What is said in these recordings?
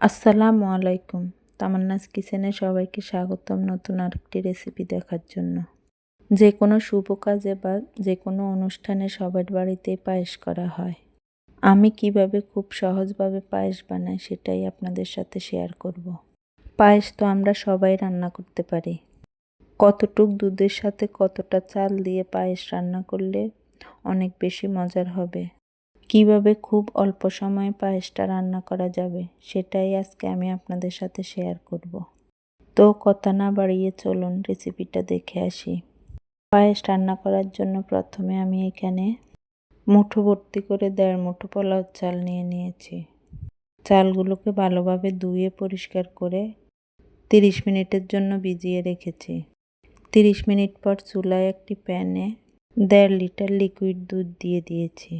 আসসালামু আলাইকুম। তামান্নাস কিচেনে সবাইকে স্বাগতম নতুন আরেকটি রেসিপি দেখার জন্য। যে কোনো শুভ কাজে বা যে কোনো অনুষ্ঠানে সবার বাড়িতেই পায়েস করা হয়। আমি কীভাবে খুব সহজভাবে পায়েস বানাই সেটাই আপনাদের সাথে শেয়ার করব। পায়েস তো আমরা সবাই রান্না করতে পারি। কতটুক দুধের সাথে কতটা চাল দিয়ে পায়েস রান্না করলে অনেক বেশি মজার হবে। কীভাবে খুব অল্প সময়ে পায়েসটা রান্না করা যাবে, সেটাই আজকে আমি আপনাদের সাথে শেয়ার করব। তো কথা না বাড়িয়ে চলুন রেসিপিটা দেখে আসি। পায়েস রান্না করার জন্য প্রথমে আমি এখানে মুঠো ভর্তি করে দেড় মুঠো পোলাও চাল নিয়ে নিয়েছি। চালগুলোকে ভালোভাবে ধুয়ে পরিষ্কার করে তিরিশ মিনিটের জন্য ভিজিয়ে রেখেছি। তিরিশ মিনিট পর চুলায় একটি প্যানে দেড় লিটার লিকুইড দুধ দিয়ে দিয়েছি।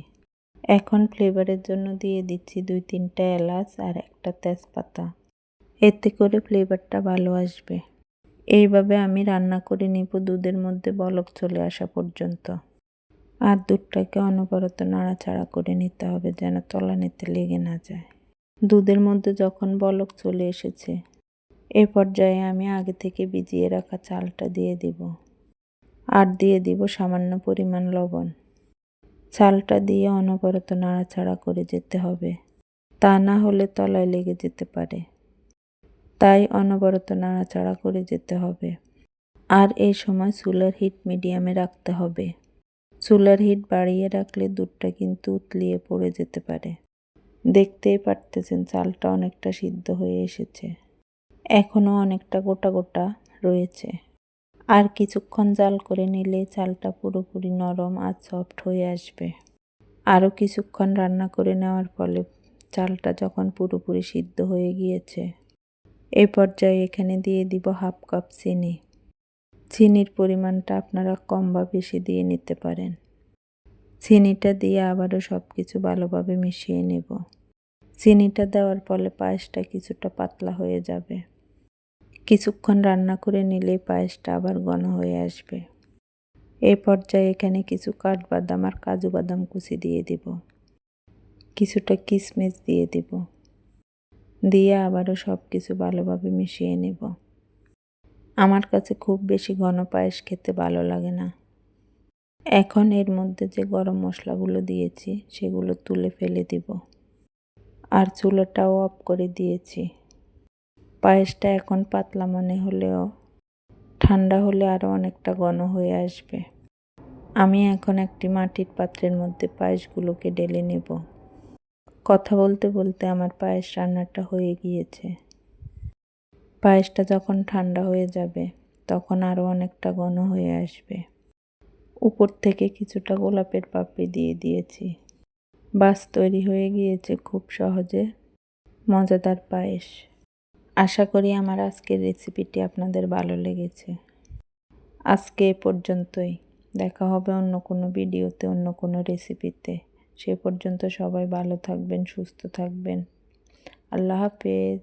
এখন ফ্লেভারের জন্য দিয়ে দিচ্ছি দুই তিনটা এলাচ আর একটা তেজপাতা। এতে করে ফ্লেভারটা ভালো আসবে। এইভাবে আমি রান্না করে নিব দুধের মধ্যে বলক চলে আসা পর্যন্ত। আর দুধটাকে অনবরত নাড়াচাড়া করে নিতে হবে যেন তলানিতে লেগে না যায়। দুধের মধ্যে যখন বলক চলে এসেছে, এ পর্যায়ে আমি আগে থেকে ভিজিয়ে রাখা চালটা দিয়ে দিব। আর দিয়ে দিব সামান্য পরিমাণ লবণ। চালটা দিয়ে অনবরত নাড়াচাড়া করে যেতে হবে। তা না হলে তলায় লেগে যেতে পারে। তাই অনবরত নাড়াচাড়া করে যেতে হবে। আর এই সময় চুলার হিট মিডিয়ামে রাখতে হবে। চুলার হিট বাড়িয়ে রাখলে দুধটা কিন্তু উতলিয়ে পড়ে যেতে পারে। দেখতেই পারতেছেন চালটা অনেকটা সিদ্ধ হয়ে এসেছে। এখনও অনেকটা গোটা গোটা রয়েছে। আর কিছুক্ষণ জাল করে নিলে চালটা পুরোপুরি নরম আর সফট হয়ে আসবে। আরও কিছুক্ষণ রান্না করে নেওয়ার ফলে চালটা যখন পুরোপুরি সিদ্ধ হয়ে গিয়েছে এই পর্যায়ে এখানে দিয়ে দিব হাফ কাপ চিনি। চিনির পরিমাণটা আপনারা কম বা বেশি দিয়ে নিতে পারেন। চিনিটা দিয়ে আবারও সব কিছু ভালোভাবে মিশিয়ে নেব। চিনিটা দেওয়ার ফলে পায়েসটা কিছুটা পাতলা হয়ে যাবে। কিছুক্ষণ রান্না করে নিলেই পায়েসটা আবার ঘন হয়ে আসবে। এই পর্যায়ে এখানে কিছু কাঠবাদাম আর কাজু বাদাম কুচি দিয়ে দিব। কিছুটা কিশমিশ দিয়ে দিব। দিয়ে আবারও সব কিছু ভালোভাবে মিশিয়ে নেব। আমার কাছে খুব বেশি ঘন পায়েস খেতে ভালো লাগে না। এখন এর মধ্যে যে গরম মশলাগুলো দিয়েছি, সেগুলো তুলে ফেলে দিব। আর চুলাটাও অফ করে দিয়েছি। পায়েসটা এখন পাতলা মনে হলেও ঠান্ডা হলে আরও অনেকটা ঘন হয়ে আসবে। আমি এখন একটি মাটির পাত্রের মধ্যে পায়েসগুলোকে ডেলে নেব। কথা বলতে বলতে আমার পায়েস রান্নাটা হয়ে গিয়েছে। পায়েসটা যখন ঠান্ডা হয়ে যাবে, তখন আরও অনেকটা ঘন হয়ে আসবে। উপর থেকে কিছুটা গোলাপের পাপড়ি দিয়ে দিয়েছি। বাস তৈরি হয়ে গিয়েছে খুব সহজে। মজাদার পায়েস। আশা করি আমার আজকের রেসিপিটি আপনাদের ভালো লেগেছে। আজকে এ পর্যন্তই। দেখা হবে অন্য কোনো ভিডিওতে, অন্য কোনো রেসিপিতে। সে পর্যন্ত সবাই ভালো থাকবেন, সুস্থ থাকবেন। আল্লাহ হাফেজ।